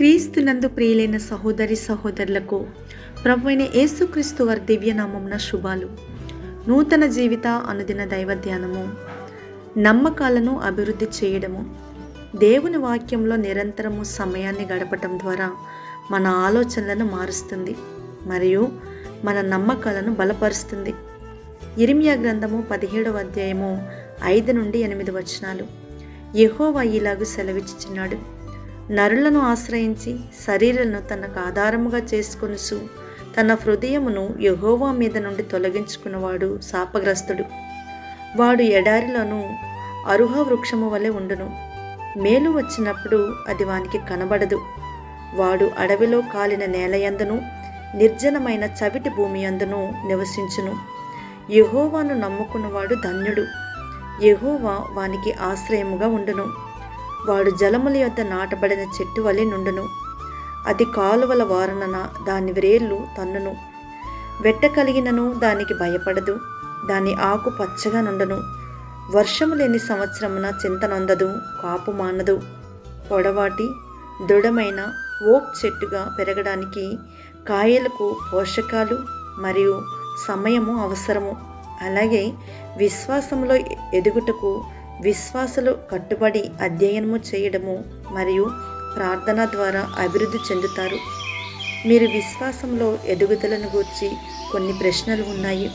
క్రీస్తునందు ప్రియులైన సహోదరి సహోదరులకు ప్రభు అయిన యేసుక్రీస్తు వారి దివ్యనామంన శుభాలు. నూతన జీవిత అనుదిన దైవ ధ్యానము నమ్మకాలను అభివృద్ధి చేయడము. దేవుని వాక్యంలో నిరంతరము సమయాన్ని గడపటం ద్వారా మన ఆలోచనలను మారుస్తుంది. మరియు మన నమ్మకాలను బలపరుస్తుంది. ఇరిమియా గ్రంథము పదిహేడవ అధ్యాయము ఐదు నుండి ఎనిమిది వచనాలు. యెహోవా ఇలాగూ సెలవిచ్చుచున్నాడు నరులను ఆశ్రయించి శరీరాలను తనకు ఆధారముగా చేసుకొనుచు తన హృదయమును యహోవా మీద నుండి తొలగించుకున్నవాడు శాపగ్రస్తుడు. వాడు ఎడారిలోను అరుహ వృక్షము వలె ఉండును. మేలు వచ్చినప్పుడు అది వానికి కనబడదు. వాడు అడవిలో కాలిన నేలయందును నిర్జనమైన చవిటి భూమి అందును నివసించును. యహోవాను నమ్ముకున్నవాడు ధన్యుడు. యహోవా వానికి ఆశ్రయముగా ఉండును. వాడు జలముల యొద్ద నాటబడిన చెట్టు వలె నుండును. అది కాలువల వారనన దాని వ్రేళ్ళు తన్నును. వెట్ట కలిగినను దానికి భయపడదు. దాని ఆకు పచ్చగా నుండును. వర్షము లేని సంవత్సరమున చింతనొందదు కాపు మానదు. పొడవాటి దృఢమైన ఓక్ చెట్టుగా పెరగడానికి కాయలకు పోషకాలు మరియు సమయము అవసరము. అలాగే విశ్వాసంలో ఎదుగుటకు విశ్వాసలు కట్టుబడి అధ్యయనము చేయడము మరియు ప్రార్థన ద్వారా అభివృద్ధి చెందుతారు. మీరు విశ్వాసంలో ఎదుగుదలను గూర్చి కొన్ని ప్రశ్నలు ఉన్నాయి.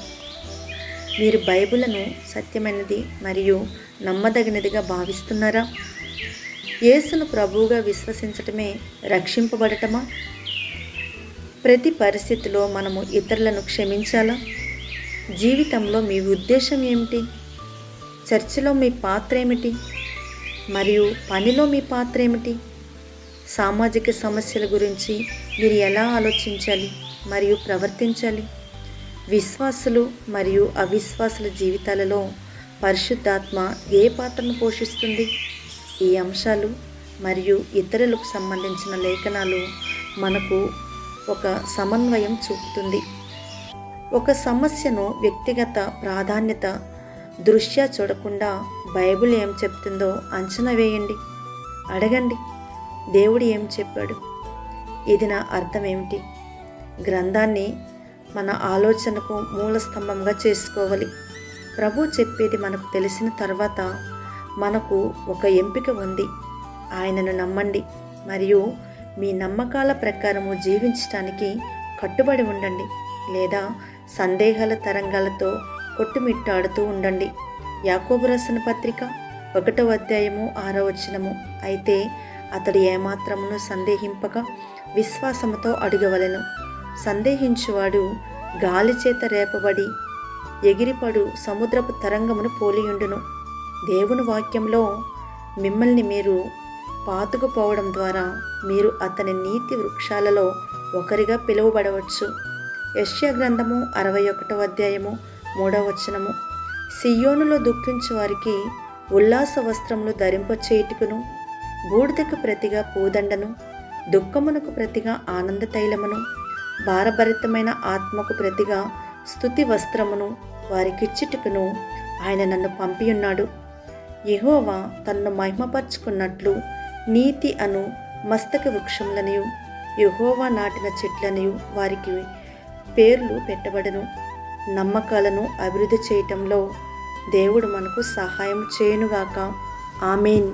మీరు బైబిలను సత్యమైనది మరియు నమ్మదగినదిగా భావిస్తున్నారా? యేసును ప్రభువుగా విశ్వసించటమే రక్షింపబడటమా? ప్రతి పరిస్థితిలో మనము ఇతరులను క్షమించాలా? జీవితంలో మీ ఉద్దేశం ఏమిటి? చర్చిలో మీ పాత్ర ఏమిటి? మరియు పనిలో మీ పాత్ర ఏమిటి? సామాజిక సమస్యల గురించి మీరు ఎలా ఆలోచించాలి మరియు ప్రవర్తించాలి? విశ్వాసులు మరియు అవిశ్వాసుల జీవితాలలో పరిశుద్ధాత్మ ఏ పాత్రను పోషిస్తుంది? ఈ అంశాలు మరియు ఇతరులకు సంబంధించిన లేఖనాలు మనకు ఒక సమన్వయం చూపుతుంది. ఒక సమస్యను వ్యక్తిగత ప్రాధాన్యత దృష్ట్యా చూడకుండా బైబిల్ ఏం చెప్తుందో అంచనా వేయండి. అడగండి. దేవుడు ఏం చెప్పాడు? ఇది నా అర్థం ఏమిటి గ్రంథాన్ని మన ఆలోచనకు మూల స్తంభంగా చేసుకోవాలి. ప్రభు చెప్పేది మనకు తెలిసిన తర్వాత మనకు ఒక ఎంపిక ఉంది. ఆయనను నమ్మండి. మరియు మీ నమ్మకాల ప్రకారము జీవించటానికి కట్టుబడి ఉండండి. లేదా సందేహాల తరంగాలతో కొట్టుమిట్టాడుతూ ఉండండి. యాకోబు రసన పత్రిక ఒకటో అధ్యాయము ఆరో వచనము. అయితే అతడు ఏమాత్రమును సందేహింపక విశ్వాసముతో అడుగవలెను. సందేహించువాడు గాలి చేత రేపబడి ఎగిరిపడు సముద్రపు తరంగమును పోలియుండును. దేవుని వాక్యంలో మిమ్మల్ని మీరు పాతుకుపోవడం ద్వారా మీరు అతని నీతి వృక్షాలలో ఒకరిగా పిలువబడవచ్చు. యశ్య గ్రంథము అరవై ఒకటవ అధ్యాయము మూడవ వచనము. సియోనులో దుఃఖించు వారికి ఉల్లాస వస్త్రములు ధరింపచేయుటకును బూడిదకు ప్రతిగా పూదండను దుఃఖమునకు ప్రతిగా ఆనంద తైలమును భారభరితమైన ఆత్మకు ప్రతిగా స్థుతి వస్త్రమును వారికిచ్చుటకును ఆయన నన్ను పంపియున్నాడు. యహోవా తన్ను మహిమపరుచుకున్నట్లు నీతి అను మస్తక వృక్షములనియు యహోవా నాటిన చెట్లనియు వారికి పేర్లు పెట్టబడను. నమ్మకాలను అభివృద్ధి చేయటంలో దేవుడు మనకు సహాయం చేయనుగాక. ఆమెన్.